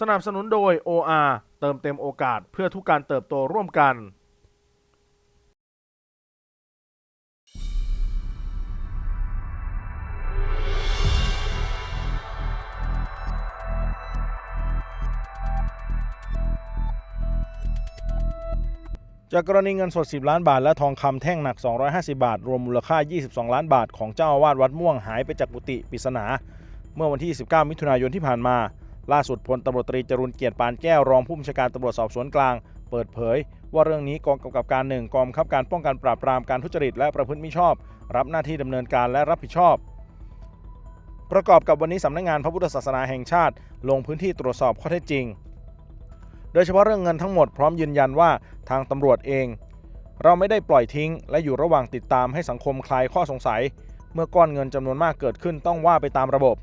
สนับสนุนโดย OR เติมเต็มโอกาสเพื่อทุกการเติบโตร่วมกัน จากกรณีเงินสด 10 ล้านบาท และทองคำแท่งหนัก 250 บาท รวมมูลค่า 22 ล้านบาท ของเจ้าอาวาสวัดม่วงหายไปจากกุฏิปริศนา เมื่อวันที่ 19 มิถุนายนที่ผ่านมา ล่าสุดพลตำรวจตรีจรุนเกียรติปานแก้วรองผู้บัญชาการตำรวจสอบสวนกลาง เปิดเผย ว่าเรื่องนี้กองกำกับการหนึ่งกองบังคับการป้องกันปราบปรามการทุจริตและประพฤติมิชอบ รับหน้าที่ดำเนินการและรับผิดชอบ ประกอบกับวันนี้สำนักงานพระพุทธศาสนาแห่งชาติ ลงพื้นที่ตรวจสอบข้อเท็จจริง โดยเฉพาะเรื่องเงินทั้งหมดพร้อมยืนยันว่าทางตำรวจเอง เราไม่ได้ปล่อยทิ้ง และอยู่ระหว่างติดตามให้สังคมคลายข้อสงสัย เมื่อก้อนเงินจำนวนมากเกิดขึ้นต้องว่าไปตามระบบ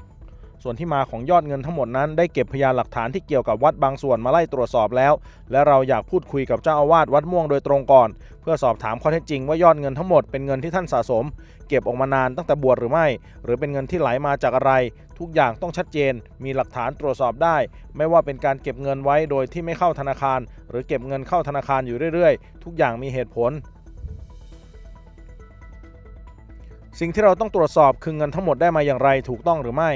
ส่วนที่มาของยอดเงินทั้งหมดนั้นได้เก็บพยานหลักฐานที่เกี่ยวกับวัดบางส่วนมาไล่ตรวจสอบแล้ว และเราอยากพูดคุยกับเจ้าอาวาสวัดม่วงโดยตรงก่อน เพื่อสอบถามข้อเท็จจริงว่ายอดเงินทั้งหมดเป็นเงินที่ท่านสะสม เก็บออกมานานตั้งแต่บวชหรือไม่ หรือเป็นเงินที่ไหลมาจากอะไร ทุกอย่างต้องชัดเจน มีหลักฐานตรวจสอบได้ ไม่ว่าเป็นการเก็บเงินไว้โดยที่ไม่เข้าธนาคาร หรือเก็บเงินเข้าธนาคารอยู่เรื่อยๆ ทุกอย่างมีเหตุผลสิ่งที่เราต้องตรวจสอบคือเงินทั้งหมดได้มาอย่างไรถูกต้องหรือไม่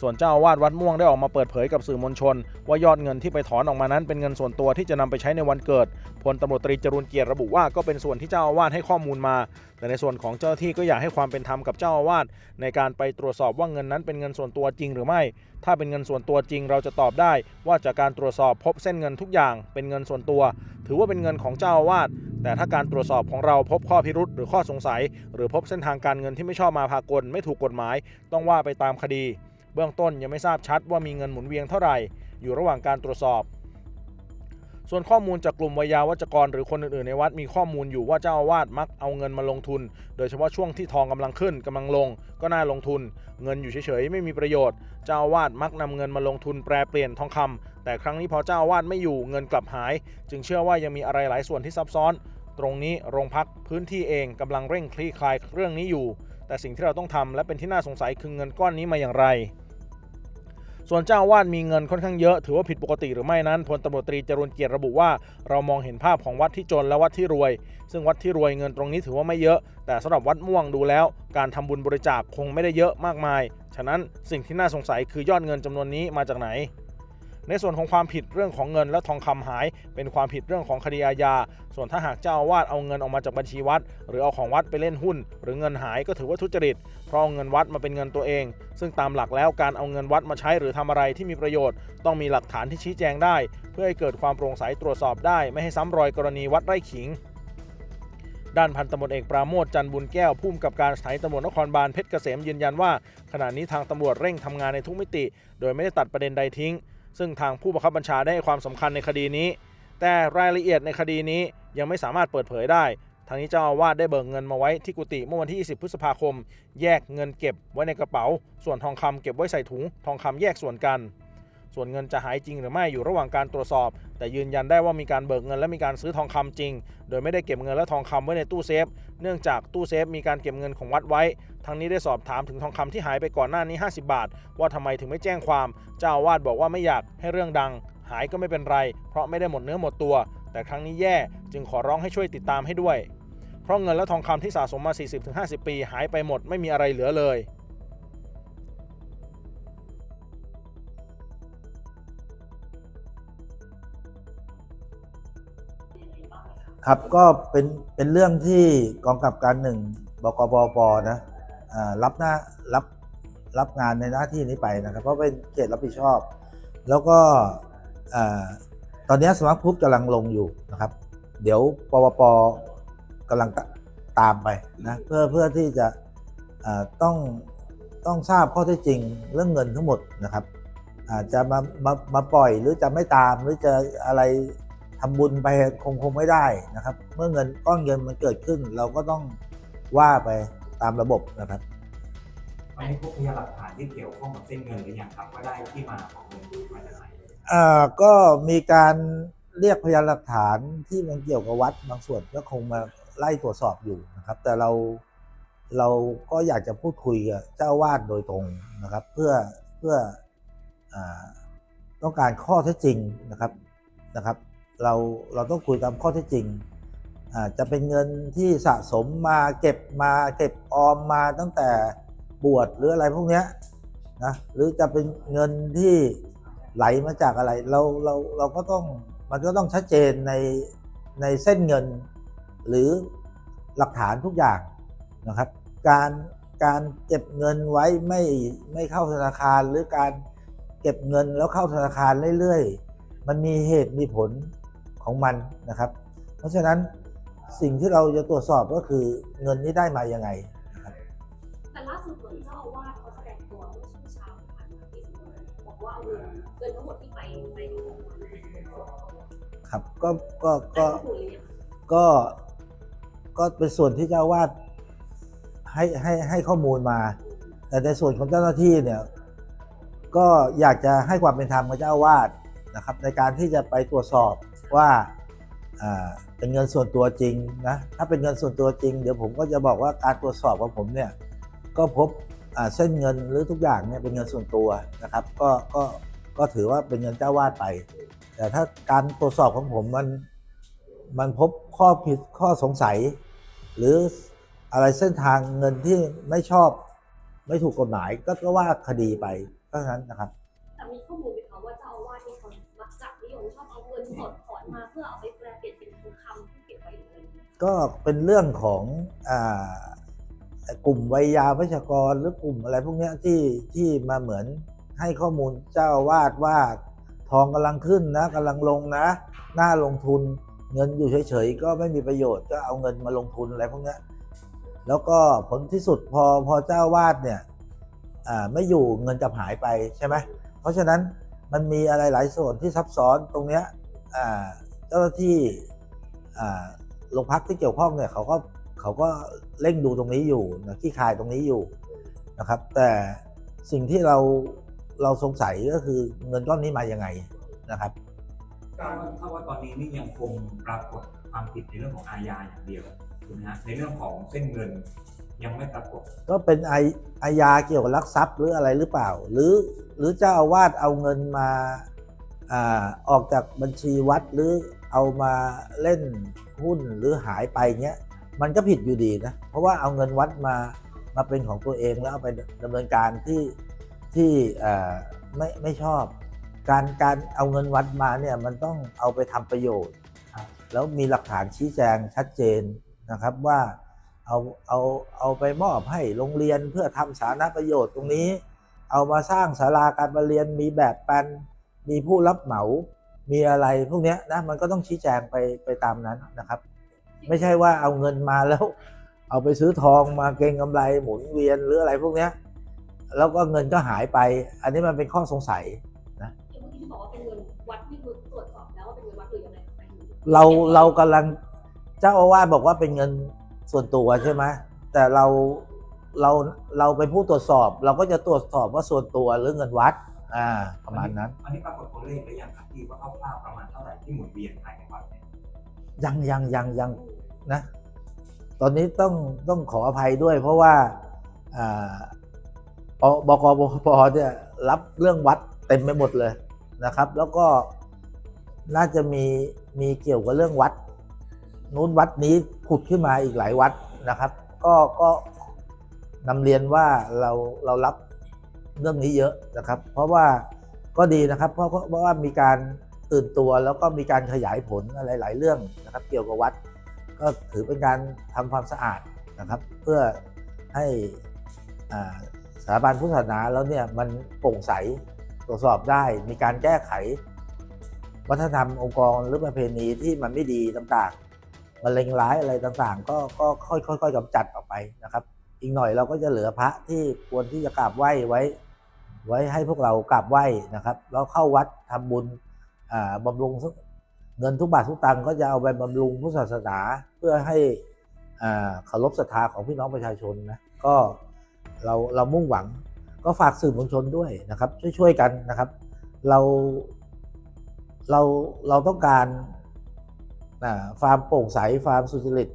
ส่วนเจ้าอาวาสวัดม่วงได้ออกมาเปิดเผยกับสื่อมวลชน ว่ายอดเงินที่ไปถอนออกมานั้นเป็นเงินส่วนตัวที่จะนำไปใช้ในวันเกิดพลตำรวจตรีจรุนเกียรติระบุว่าก็เป็นส่วนที่เจ้าอาวาสให้ข้อมูลมา แต่ในส่วนของเจ้าหน้าที่ก็อยากให้ความเป็นธรรมกับเจ้าอาวาสในการไปตรวจสอบว่าเงินนั้นเป็นเงินส่วนตัวจริงหรือไม่ ถ้าเป็นเงินส่วนตัวจริงเราจะตอบได้ ว่าจากการตรวจสอบพบเส้นเงินทุกอย่าง เป็นเงินส่วนตัว ถือว่าเป็นเงินของเจ้าอาวาสแต่ถ้าการตรวจสอบของเราพบข้อพิรุษหรือข้อสงสัย หรือพบเส้นทางการเงินที่ไม่ชอบมาพากลไม่ถูกกฎหมาย ต้องว่าไปตามคดี เบื้องต้นยังไม่ทราบชัดว่ามีเงินหมุนเวียนเท่าไหร่ อยู่ระหว่างการตรวจสอบ ส่วนข้อมูลจากกลุ่มวิยาวัจกรหรือคนอื่นๆในวัดมีข้อมูลอยู่ว่าเจ้าอาวาสมักเอาเงินมาลงทุน โดยเฉพาะช่วงที่ทองกำลังขึ้นกำลังลง ก็น่าลงทุน เงินอยู่เฉยๆไม่มีประโยชน์ เจ้าอาวาสมักนำเงินมาลงทุนแปรเปลี่ยนทองคำแต่ครั้งนี้พอเจ้าอาวาสไม่อยู่เงินกลับหาย จึงเชื่อว่ายังมีอะไรหลายส่วนที่ซับซ้อน ตรงนี้โรงพักพื้นที่เองกำลังเร่งคลี่คลายเรื่องนี้อยู่ แต่สิ่งที่เราต้องทำและเป็นที่น่าสงสัยคือเงินก้อนนี้มาอย่างไร ส่วนเจ้าวาสมีเงินค่อนข้างเยอะ ถือว่าผิดปกติหรือไม่นั้นพลตำรวจตรีจรุนเกียรติระบุว่าเรามองเห็นภาพของวัดที่จนและวัดที่รวย ซึ่งวัดที่รวยเงินตรงนี้ถือว่าไม่เยอะ แต่สำหรับวัดม่วงดูแล้ว การทำบุญบริจาคคงไม่ได้เยอะมากมาย ฉะนั้นสิ่งที่น่าสงสัยคือยอดเงินจำนวนนี้มาจากไหน ในส่วนของความผิดเรื่องของเงินและทองคำหาย เป็นความผิดเรื่องของคดีอาญา ส่วนถ้าหากเจ้าอาวาสเอาเงินออกมาจากบัญชีวัด หรือเอาของวัดไปเล่นหุ้น หรือเงินหายก็ถือว่าทุจริต เพราะเอาเงินวัดมาเป็นเงินตัวเอง ซึ่งตามหลักแล้วการเอาเงินวัดมาใช้หรือทำอะไรที่มีประโยชน์ ต้องมีหลักฐานที่ชี้แจงได้ เพื่อให้เกิดความโปร่งใสตรวจสอบได้ ไม่ให้ซ้ำรอยกรณีวัดไร่ขิงด้านพันตำรวจเอกปราโมทจันบุญแก้วผู้กำกับการสถานีตำรวจนครบาลเพชรเกษมยืนยันว่า ขณะนี้ทางตำรวจเร่งทำงานในทุกมิติ โดยไม่ได้ตัดประเด็นใดทิ้ง ซึ่งทางผู้บังคับบัญชาได้ให้ความสำคัญในคดีนี้ แต่รายละเอียดในคดีนี้ยังไม่สามารถเปิดเผยได้ทางนี้เจ้าอาวาสได้เบิกเงินมาไว้ที่กุฏิเมื่อวันที่ 20 พฤษภาคม แยกเงินเก็บไว้ในกระเป๋า ส่วนทองคำเก็บไว้ใส่ถุง ทองคำแยกส่วนกัน ส่วนเงินจะหายจริงหรือไม่อยู่ระหว่างการตรวจสอบ แต่ยืนยันได้ว่ามีการเบิกเงินและมีการซื้อทองคำจริง โดยไม่ได้เก็บเงินและทองคำไว้ในตู้เซฟ เนื่องจากตู้เซฟมีการเก็บเงินของวัดไว้ ทั้งนี้ได้สอบถามถึงทองคำที่หายไปก่อนหน้านี้ 50 บาท ว่าทำไมถึงไม่แจ้งความ เจ้าอาวาสบอกว่าไม่อยากให้เรื่องดัง หายก็ไม่เป็นไร เพราะไม่ได้หมดเนื้อหมดตัว แต่ครั้งนี้แย่จึงขอร้องให้ช่วยติดตามให้ด้วย เพราะเงินและทองคำที่สะสมมา 40-50 ปี หายไปหมดไม่มีอะไรเหลือเลย ครับก็เป็นเป็นเรื่องที่กองกับการหนึ่งบกปปนะรับหน้ารับรับงานในหน้าที่นี้ไปนะครับ เพราะเป็นเขตรับผิดชอบ แล้วก็ตอนนี้สมัครพุทธกำลังลงอยู่นะครับ เดี๋ยวปปปกำลังตามไปนะเพื่อเพื่อที่จะต้องต้องทราบข้อเท็จจริงเรื่องเงินทั้งหมดนะครับอาจจะมามามาปล่อยหรือจะไม่ตามหรือจะอะไร ทำบุญไปคงคงไม่ได้นะครับ เมื่อเงินก้อนเงินมันเกิดขึ้น เราก็ต้องว่าไปตามระบบนะครับไม่ให้พบพยานหลักฐานที่เกี่ยวข้องกับเส้นเงินหรือยังครับว่าได้ที่มาของเงินมาจากไหนอ่าก็มีการเรียกพยานหลักฐานที่มันเกี่ยวกับวัดบางส่วนก็คงมาไล่ตรวจสอบอยู่นะครับ แต่เราเราก็อยากจะพูดคุยกับเจ้าอาวาดโดยตรงนะครับ เพื่อเพื่ออาต้องการข้อเท็จจริงนะครับนะครับ เราเราต้องคุยตามข้อเท็จจริงอ่าจะเป็นเงินที่สะสมมาเก็บมาเก็บออมมาตั้งแต่บวชหรืออะไรพวกเนี้ยนะหรือจะเป็นเงินที่ไหลมาจากอะไร เราเราเราก็ต้องมันก็ต้องชัดเจนในในเส้นเงิน หรือหลักฐานทุกอย่างนะครับ การการเก็บเงินไว้ไม่ไม่เข้าธนาคารหรือการเก็บเงินแล้วเข้าธนาคารเรื่อยๆ มันมีเหตุมีผล ของมันนะครับ เพราะฉะนั้นสิ่งที่เราจะตรวจสอบก็คือเงินนี้ได้มายังไงนะครับแต่ล่าสุดเหมือนเจ้าอาวาสเขาแสดงตัวเมื่อช่วงเช้าที่ผ่านมาที่สุดบอกว่าเอาเงินเงินทั้งหมดที่ไปไปของมันเป็นเงินสดครับก็ก็ก็ก็ถูกเลยเนี่ยก็ก็เป็นส่วนที่เจ้าอาวาดให้ให้ให้ข้อมูลมา แต่ในส่วนของเจ้าหน้าที่เนี่ยก็อยากจะให้ความเป็นธรรมกับเจ้าอาวาดนะครับ ในการที่จะไปตรวจสอบ ว่าอ่าเป็นเงินส่วนตัวจริงนะถ้าเป็นเงินส่วนตัวจริง เดี๋ยวผมก็จะบอกว่าการตรวจสอบของผมเนี่ยก็พบอ่าเส้นเงินหรือทุกอย่างเนี่ยเป็นเงินส่วนตัวนะครับ ก็ก็ก็ถือว่าเป็นเงินเจ้าวาดไป แต่ถ้าการตรวจสอบของผมมันมันพบข้อผิดข้อสงสัย หรืออะไรเส้นทางเงินที่ไม่ชอบไม่ถูกกฎหมายก็ก็ว่าคดีไปเท่นั้นนะครับแต่มีข้อมูลไหมคะว่าเจ้าอาวาสที่เขามักจะนิยมชอบเอาเงินสดถอน มาเพื่อเอาไปแปลเปลี่ยนเป็นทองคำที่เก็บไว้อยู่เลยก็เป็นเรื่องของอ่ากลุ่มวัยยาวัชกรหรือกลุ่มอะไรพวกเนี้ยที่ที่มาเหมือนให้ข้อมูลเจ้าวาดว่าทองกำลังขึ้นนะกำลังลงนะน่าลงทุนเงินอยู่เฉยๆก็ไม่มีประโยชน์ก็เอาเงินมาลงทุนอะไรพวกนี้แล้วก็ผลที่สุดพอพอเจ้าวาดเนี่ยไม่อยู่เงินจะหายไปใช่ไหมเพราะฉะนั้นมันมีอะไรหลายส่วนที่ซับซ้อนตรงเนี้ย เจ้าหน้าที่อ่าโรงพักที่เกี่ยวข้องเนี่ยเขาก็เขาก็เร่งดูตรงนี้อยู่นะที่คายตรงนี้อยู่นะครับ แต่สิ่งที่เราเราสงสัยก็คือเงินก้อนนี้มายังไงนะครับถ้าว่าถ้าว่าตอนนี้นี่ยังคงปรากฏความผิดในเรื่องของอาญาอย่างเดียวถูกไหมฮะในเรื่องของเส้นเงินยังไม่ปรากฏก็เป็นไออาญาเกี่ยวกับลักทรัพย์หรืออะไรหรือเปล่า หรือหรือเจ้าอาวาสเอาเงินมา อออกจากบัญชีวัดหรือเอามาเล่นหุ้นหรือหายไปเงี้ยมันก็ผิดอยู่ดีนะ เพราะว่าเอาเงินวัดมามาเป็นของตัวเองแล้วเอาไปดำเนินการที่ที่ไม่ไม่ชอบ การการเอาเงินวัดมาเนี่ยมันต้องเอาไปทำประโยชน์ แล้วมีหลักฐานชี้แจงชัดเจนนะครับว่าเอาเอาเอาไปมอบให้โรงเรียนเพื่อทำสาธารณประโยชน์ตรงนี้ เอามาสร้างศาลาการประเรียนมีแบบแปลน มีผู้รับเหมา มีอะไรพวกเนี้ยนะมันก็ต้องชี้แจงไปไปตามนั้นนะครับ ไม่ใช่ว่าเอาเงินมาแล้ว เอาไปซื้อทองมาเก็งกำไรหมุนเวียนหรืออะไรพวกเนี้ยแล้วก็เงินก็หายไป อันนี้มันเป็นข้อสงสัยอย่างเมื่อกี้ที่บอกว่าเป็นเงินวัดนี่คือตรวจสอบแล้วว่าเป็นเงินวัดหรือยังไงคะหมายถึงเราเรากำลังเจ้าอาวาสบอกว่าเป็นเงินส่วนตัวใช่ไหมแต่เราเราเราไปนผู้ตรวจสอบ เราก็จะตรวจสอบว่าส่วนตัวหรือเงินวัด อ่า ประมาณนั้น อันนี้ปรากฏตัวเลขหรือยังครับที่ว่าคร่าวๆประมาณเท่าไหร่ที่หมุนเวียนภายในวัดเนี่ยยังยังยังยังนะ ตอนนี้ต้องต้องขออภัยด้วย เพราะว่าอ่าอบกบปเนี่ยรับเรื่องวัดเต็มไปหมดเลยนะครับ แล้วก็น่าจะมีมีเกี่ยวกับเรื่องวัด นู้นวัดนี้ผุดขึ้นมาอีกหลายวัดนะครับ ก็ก็นำเรียนว่าเราเรารับ เรื่องนี้เยอะนะครับ เพราะว่าก็ดีนะครับ เพราะเพราะว่ามีการตื่นตัวแล้วก็มีการขยายผลอะไรหลายเรื่องนะครับ เกี่ยวกับวัด ก็ถือเป็นการทำความสะอาดนะครับ เพื่อให้สถาบันพุทธศาสนาแล้วเนี่ยมันโปร่งใสตรวจสอบได้ มีการแก้ไข วัฒนธรรมองค์กรหรือประเพณีที่มันไม่ดีต่างๆมันเลงร้ายอะไรต่างๆ ก็ก็ค่อยๆกำจัดออกไปนะครับ อีกหน่อยเราก็จะเหลือพระที่ควรที่จะกราบไหว้ไว้ ไว้ให้พวกเรากราบไหว้นะครับแล้วเข้าวัดทำบุญอ่าบำรุงเงินทุกบาททุกตังค์ก็จะเอาไปบำรุงพุทธศาสนาเพื่อให้เคารพศรัทธาของพี่น้องประชาชนนะก็เราเรามุ่งหวังก็ฝากสื่อมวลชนด้วยนะครับ ช่วยๆกันนะครับ เราเราเราต้องการอ่าความโปร่งใสความสุจริต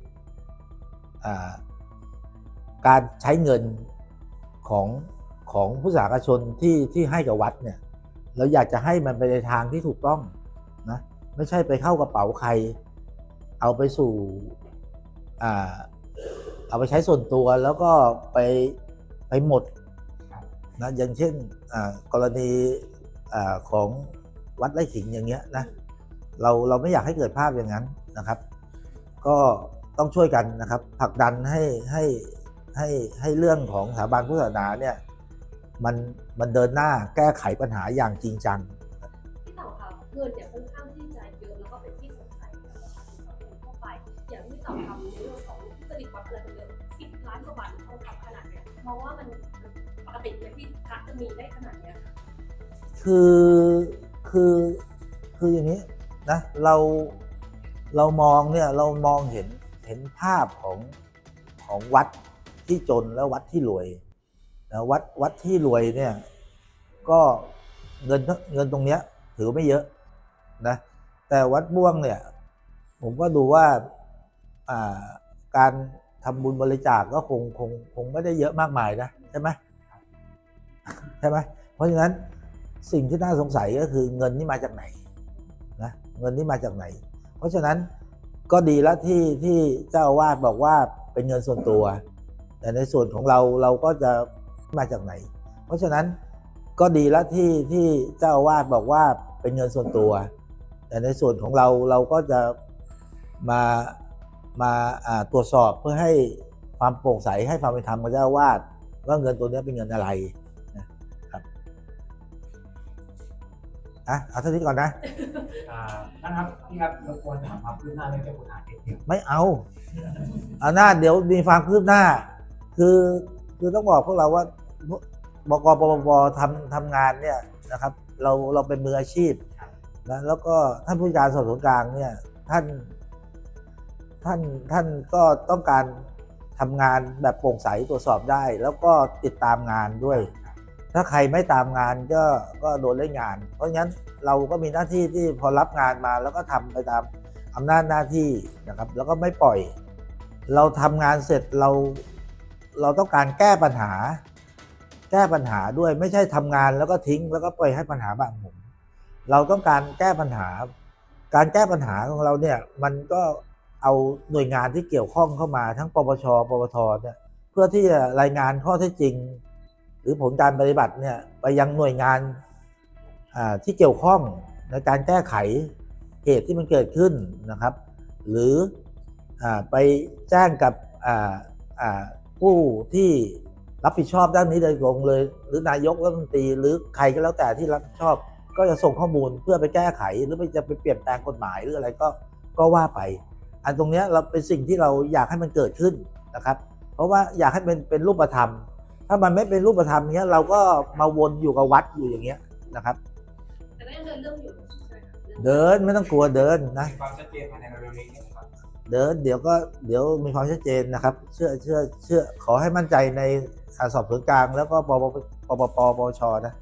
การใช้เงินของของผู้สาธารชนที่ที่ให้กับวัดเนี่ยเราอยากจะให้มันไปในทางที่ถูกต้องนะไม่ใช่ไปเข้ากระเป๋าใคร เอาไปสู่อ่าเอาไปใช้ส่วนตัวแล้วก็ไปไปหมดนะอย่างเช่นอ่ากรณีอ่าของวัดไร่ขิงอย่างเงี้ยนะเราเราไม่อยากให้เกิดภาพอย่างนั้นนะครับ ก็ต้องช่วยกันนะครับผลักดันให้ให้ ให้ให้เรื่องของสถาบันพุทธศาสนาเนี่ยมันมันเดินหน้าแก้ไขปัญหาอย่างจริงจังพี่เต่าค่ะเงินเนี่ยค่อนข้างที่จะเยอะแล้วก็เป็นที่สงสัยของประชาชนสังคมทั่วไป อย่างที่พี่เต่าทำในเรื่องของทุจริตวัดอะไรเป็นเรื่องสิบล้านกว่าบาททองคำขนาดเนี้ยมองว่ามันปกติไหมที่พระจะมีได้ขนาดเนี้ยค่ะคือคือคืออย่างนี้นะเราเรามองเนี่ยเรามองเห็นเห็นภาพของของวัด ที่จนและวัดที่รวยนะวัดวัดที่รวยเนี่ยก็เงินเงินตรงเนี้ยถือไม่เยอะนะแต่วัดม่วงเนี่ยผมก็ดูว่าการทำบุญบริจาคก็คงคงคงไม่ได้เยอะมากมายนะใช่ไหมใช่ไหมเพราะฉะนั้นสิ่งที่น่าสงสัยก็คือเงินนี่มาจากไหนนะเงินนี่มาจากไหน เพราะฉะนั้นก็ดีแล้วที่ที่เจ้าอาวาสบอกว่าเป็นเงินส่วนตัว แต่ในส่วนของเราเราก็จะมาจากไหน เพราะฉะนั้นก็ดีแล้วที่ที่เจ้าอาวาสบอกว่าเป็นเงินส่วนตัว แต่ในส่วนของเราเราก็จะมามาอ่าตรวจสอบเพื่อให้ความโปร่งใสให้ความเป็นธรรมกับเจ้าอาวาสว่าเงินตัวเนี้ยเป็นเงินอะไรอะเอาเท่านี้ก่อนนะอ่าท่านครับพี่ครับรบกวนถามความคืบหน้าเรื่องเจ้าคุณอาเอสเดียวไม่เอาเอาหน้าเดี๋ยวมีความคืบหน้า คือคือต้องบอกพวกเราว่าบกปปปทำทำงานเนี่ยนะครับ เราเราเป็นมืออาชีพนะแล้วก็ท่านผู้การสอบสวนกลางเนี่ยท่านท่านท่านก็ต้องการทำงานแบบโปร่งใสตรวจสอบได้ แล้วก็ติดตามงานด้วย ถ้าใครไม่ตามงานก็ก็โดนเล่นงาน เพราะงั้นเราก็มีหน้าที่ที่พอรับงานมาแล้วก็ทำไปตามอำนาจหน้าที่นะครับ แล้วก็ไม่ปล่อย เราทำงานเสร็จเรา เราต้องการแก้ปัญหา แก้ปัญหาด้วยไม่ใช่ทำงานแล้วก็ทิ้งแล้วก็ปล่อยให้ปัญหาบางหมุนเราต้องการแก้ปัญหา การแก้ปัญหาของเราเนี่ยมันก็เอาหน่วยงานที่เกี่ยวข้องเข้ามาทั้งปปช ปปทเนี่ยเพื่อที่จะรายงานข้อเท็จจริง หรือผลการปฏิบัติเนี่ยไปยังหน่วยงานที่เกี่ยวข้องในการแก้ไขเหตุที่มันเกิดขึ้นนะครับ หรืออไปแจ้งกับ ผู้ที่รับผิดชอบด้านนี้โดยตรงเลย หรือนายกรัฐมนตรีหรือใครก็แล้วแต่ที่รับผิดชอบ ก็จะส่งข้อมูลเพื่อไปแก้ไข หรือไปจะไปเปลี่ยนแปลงกฎหมายหรืออะไรก็ก็ว่าไป อันตรงเนี้ยเราเป็นสิ่งที่เราอยากให้มันเกิดขึ้นนะครับ เพราะว่าอยากให้เป็นเป็นรูปธรรม ถ้ามันไม่เป็นรูปธรรมเนี้ยเราก็มาวนอยู่กับวัดอยู่อย่างเงี้ยนะครับแต่ก็ยังเดินเรื่องอยู่ใช่ไหมคะเดินไม่ต้องกลัวเดินนะมีความชัดเจนภายในเร็วๆนี้นะครับ เดินเดี๋ยวก็เดี๋ยวมีความชัดเจนนะครับ เชื่อเชื่อเชื่อขอให้มั่นใจในสอบสวนกลาง แล้วก็ปปปปปปชนะ